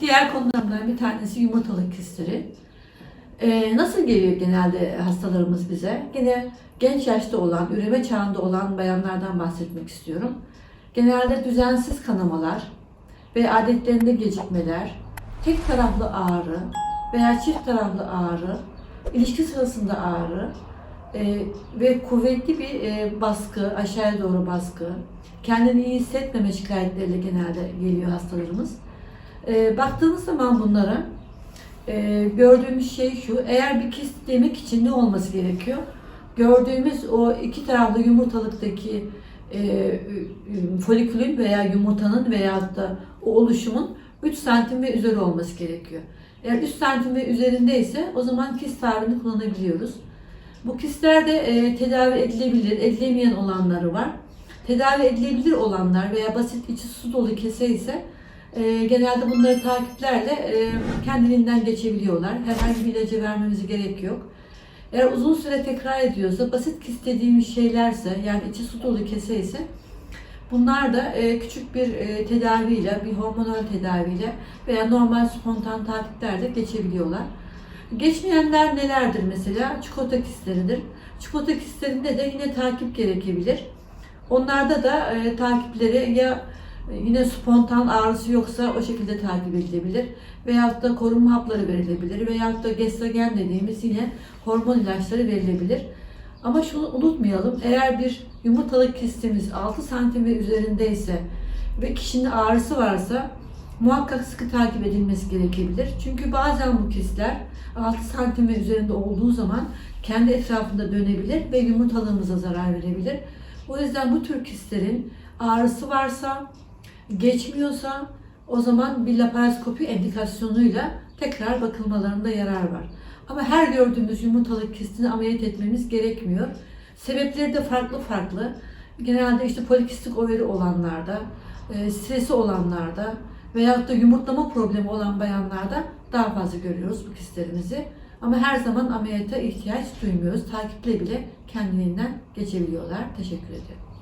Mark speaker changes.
Speaker 1: Diğer konulardan bir tanesi yumurtalık kistleri. Ee, nasıl geliyor genelde hastalarımız bize? Gene genç yaşta olan, üreme çağında olan bayanlardan bahsetmek istiyorum. Genelde düzensiz kanamalar ve adetlerinde gecikmeler, tek taraflı ağrı veya çift taraflı ağrı, ilişki sırasında ağrı e, ve kuvvetli bir e, baskı, aşağıya doğru baskı, kendini iyi hissetmeme şikayetleriyle genelde geliyor hastalarımız. E, baktığımız zaman bunlara e, gördüğümüz şey şu, eğer bir kist demek için ne olması gerekiyor? Gördüğümüz o iki taraflı yumurtalıktaki e, folikülün veya yumurtanın veyahut da o oluşumun 3 santim ve üzeri olması gerekiyor. Eğer 3 santim ve üzerindeyse o zaman kist tarifini kullanabiliyoruz. Bu kistler de e, tedavi edilebilir, edilemeyen olanları var. Tedavi edilebilir olanlar veya basit içi su dolu kese ise e, genelde bunları takiplerle e, kendiliğinden geçebiliyorlar. Herhangi bir ilacı vermemize gerek yok. Eğer uzun süre tekrar ediyorsa, basit kist dediğimiz şeylerse, yani içi su dolu kese ise bunlar da e, küçük bir e, tedaviyle, bir hormonal tedaviyle veya normal spontan takiplerle geçebiliyorlar. Geçmeyenler nelerdir mesela? Çikolata kistleridir. Çikolata kistlerinde de yine takip gerekebilir. Onlarda da e, takipleri ya yine spontan ağrısı yoksa o şekilde takip edilebilir. Veyahut da korunma hapları verilebilir. Veyahut da gestagen dediğimiz yine hormon ilaçları verilebilir. Ama şunu unutmayalım. Eğer bir yumurtalık kistimiz 6 santim ve üzerindeyse ve kişinin ağrısı varsa muhakkak sıkı takip edilmesi gerekebilir. Çünkü bazen bu kistler 6 santim ve üzerinde olduğu zaman kendi etrafında dönebilir ve yumurtalığımıza zarar verebilir. O yüzden bu tür kistlerin ağrısı varsa, geçmiyorsa o zaman bir laparoskopi endikasyonuyla tekrar bakılmalarında yarar var. Ama her gördüğümüz yumurtalık kistini ameliyat etmemiz gerekmiyor. Sebepleri de farklı farklı. Genelde işte polikistik overi olanlarda, e, stresi olanlarda veyahut da yumurtlama problemi olan bayanlarda daha fazla görüyoruz bu kistlerimizi. Ama her zaman ameliyata ihtiyaç duymuyoruz. Takiple bile kendiliğinden geçebiliyorlar. Teşekkür ederim.